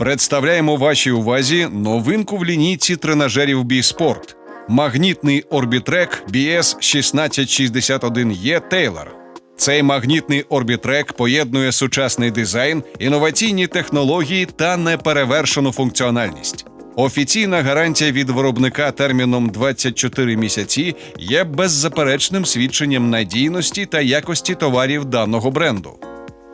Представляємо вашій увазі новинку в лінійці тренажерів Біспорт. Магнітний орбітрек BS 1661E Taylor. Цей магнітний орбітрек поєднує сучасний дизайн, інноваційні технології та неперевершену функціональність. Офіційна гарантія від виробника терміном 24 місяці є беззаперечним свідченням надійності та якості товарів даного бренду.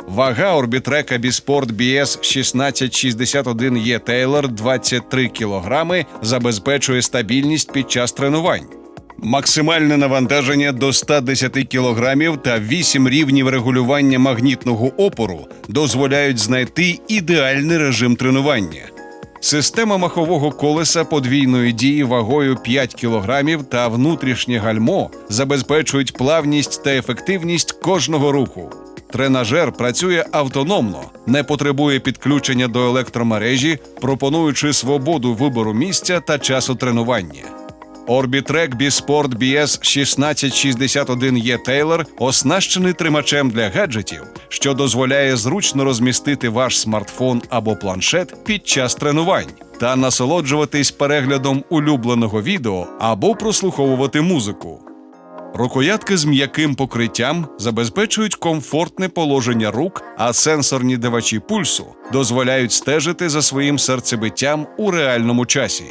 Вага орбітрека Біспорт BS 1661E Taylor 23 кг забезпечує стабільність під час тренувань. Максимальне навантаження до 110 кг та 8 рівнів регулювання магнітного опору дозволяють знайти ідеальний режим тренування. Система махового колеса подвійної дії вагою 5 кг та внутрішнє гальмо забезпечують плавність та ефективність кожного руху. Тренажер працює автономно, не потребує підключення до електромережі, пропонуючи свободу вибору місця та часу тренування. Орбітрек Біспорт BS 1661E Taylor оснащений тримачем для гаджетів, що дозволяє зручно розмістити ваш смартфон або планшет під час тренувань та насолоджуватись переглядом улюбленого відео або прослуховувати музику. Рукоятки з м'яким покриттям забезпечують комфортне положення рук, а сенсорні давачі пульсу дозволяють стежити за своїм серцебиттям у реальному часі.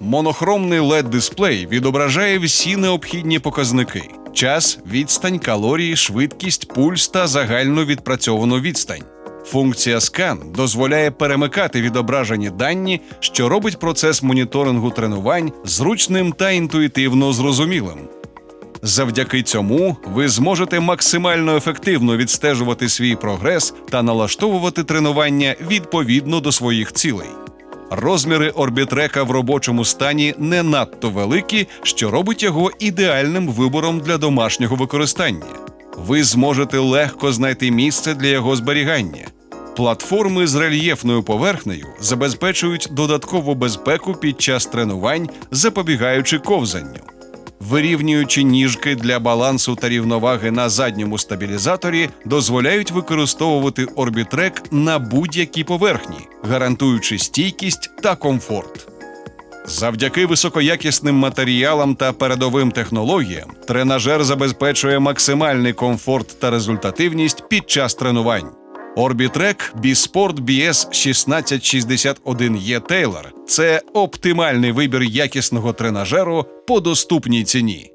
Монохромний led дисплей відображає всі необхідні показники: час, відстань, калорії, швидкість, пульс та загальну відпрацьовану відстань. Функція скан дозволяє перемикати відображені дані, що робить процес моніторингу тренувань зручним та інтуїтивно зрозумілим. Завдяки цьому ви зможете максимально ефективно відстежувати свій прогрес та налаштовувати тренування відповідно до своїх цілей. Розміри орбітрека в робочому стані не надто великі, що робить його ідеальним вибором для домашнього використання. Ви зможете легко знайти місце для його зберігання. Платформи з рельєфною поверхнею забезпечують додаткову безпеку під час тренувань, запобігаючи ковзанню. Вирівнюючі ніжки для балансу та рівноваги на задньому стабілізаторі дозволяють використовувати орбітрек на будь-якій поверхні, гарантуючи стійкість та комфорт. Завдяки високоякісним матеріалам та передовим технологіям тренажер забезпечує максимальний комфорт та результативність під час тренувань. Орбітрек Біспорт BS 1661E Taylor – це оптимальний вибір якісного тренажеру по доступній ціні.